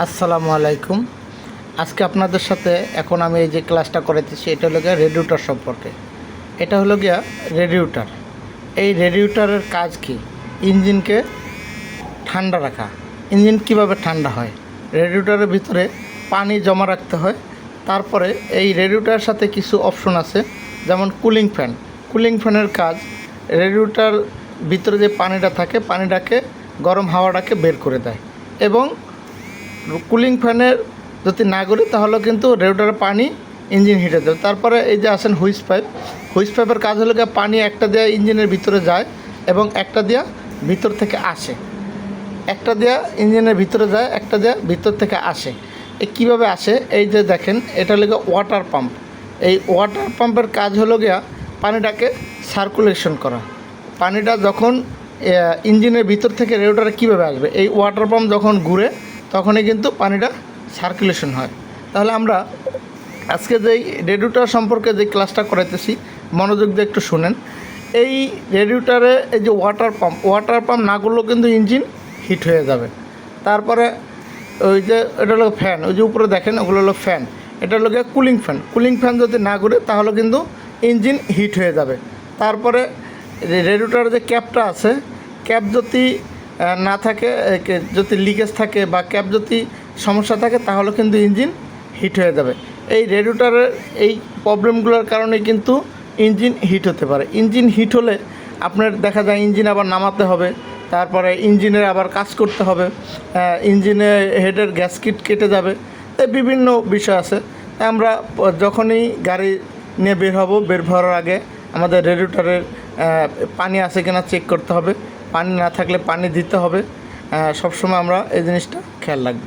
আসসালামু আলাইকুম। আজকে আপনাদের সাথে এখন আমি এই যে ক্লাসটা করাইতেছি, এটা হলো গিয়া রেডিউটার সম্পর্কে। এটা হলো গিয়া রেডিউটার। এই রেডিউটারের কাজ কি? ইঞ্জিনকে ঠান্ডা রাখা। ইঞ্জিন কীভাবে ঠান্ডা হয়? রেডিউটারের ভিতরে পানি জমা রাখতে হয়। তারপরে এই রেডিউটারের সাথে কিছু অপশন আছে, যেমন কুলিং ফ্যান। কুলিং ফ্যানের কাজ, রেডিউটার ভিতরে যে পানিটা থাকে, পানিটাকে গরম হাওয়াটাকে বের করে দেয়। এবং কুলিং ফ্যানের যদি না করি তাহলে কিন্তু রেগুলেটারের পানি ইঞ্জিন হিটে দেবে তারপরে এই যে আসেন হুইস পাইপ হুইস পাইপের কাজ হলো পানি একটা দেওয়া ইঞ্জিনের ভিতরে যায় এবং একটা দেওয়া ভিতর থেকে আসে। একটা দেওয়া ইঞ্জিনের ভিতরে যায়, একটা দেওয়া ভিতর থেকে আসে। এ কীভাবে আসে? এই যে দেখেন, এটা হলো গিয়ে ওয়াটার পাম্প। এই ওয়াটার পাম্পের কাজ হলো গিয়া পানিটাকে সার্কুলেশন করা। পানিটা যখন ইঞ্জিনের ভিতর থেকে রেগুলেটারে কীভাবে আসবে? এই ওয়াটার পাম্প যখন ঘুরে তখনই কিন্তু পানিটা সার্কুলেশন হয়। তাহলে আমরা আজকে যেই রেডিউটার সম্পর্কে যে ক্লাসটা করাইতেছি, মনোযোগ দিয়ে একটু শুনেন। এই রেডিউটারে এই যে ওয়াটার পাম্প ওয়াটার পাম্প না করলেও কিন্তু ইঞ্জিন হিট হয়ে যাবে। তারপরে ওই যে এটা হলো ফ্যান ওই যে উপরে দেখেন, ওগুলো হলো ফ্যান এটা হলো কুলিং ফ্যান কুলিং ফ্যান যদি না ঘুরে, তাহলে কিন্তু ইঞ্জিন হিট হয়ে যাবে। তারপরে রেডিউটার যে ক্যাপটা আছে ক্যাপ যদি না থাকে যদি লিকেজ থাকে বা ক্যাপ যদি সমস্যা থাকে তাহলে কিন্তু ইঞ্জিন হিট হয়ে যাবে। এই রেডিউটারের এই প্রবলেমগুলোর কারণে কিন্তু ইঞ্জিন হিট হতে পারে। ইঞ্জিন হিট হলে আপনার দেখা যায় ইঞ্জিন আবার নামাতে হবে তারপরে ইঞ্জিনের আবার কাজ করতে হবে ইঞ্জিনে হেডের গ্যাসকিট কেটে যাবে এই বিভিন্ন বিষয় আছে। তাই আমরা যখনই গাড়ি নিয়ে বের হব বের হওয়ার আগে আমাদের রেডিউটারের আহ, পানি আছে কিনা চেক করতে হবে। পানি না থাকলে পানি দিতে হবে। সবসময় আমরা এই জিনিসটা খেয়াল রাখব।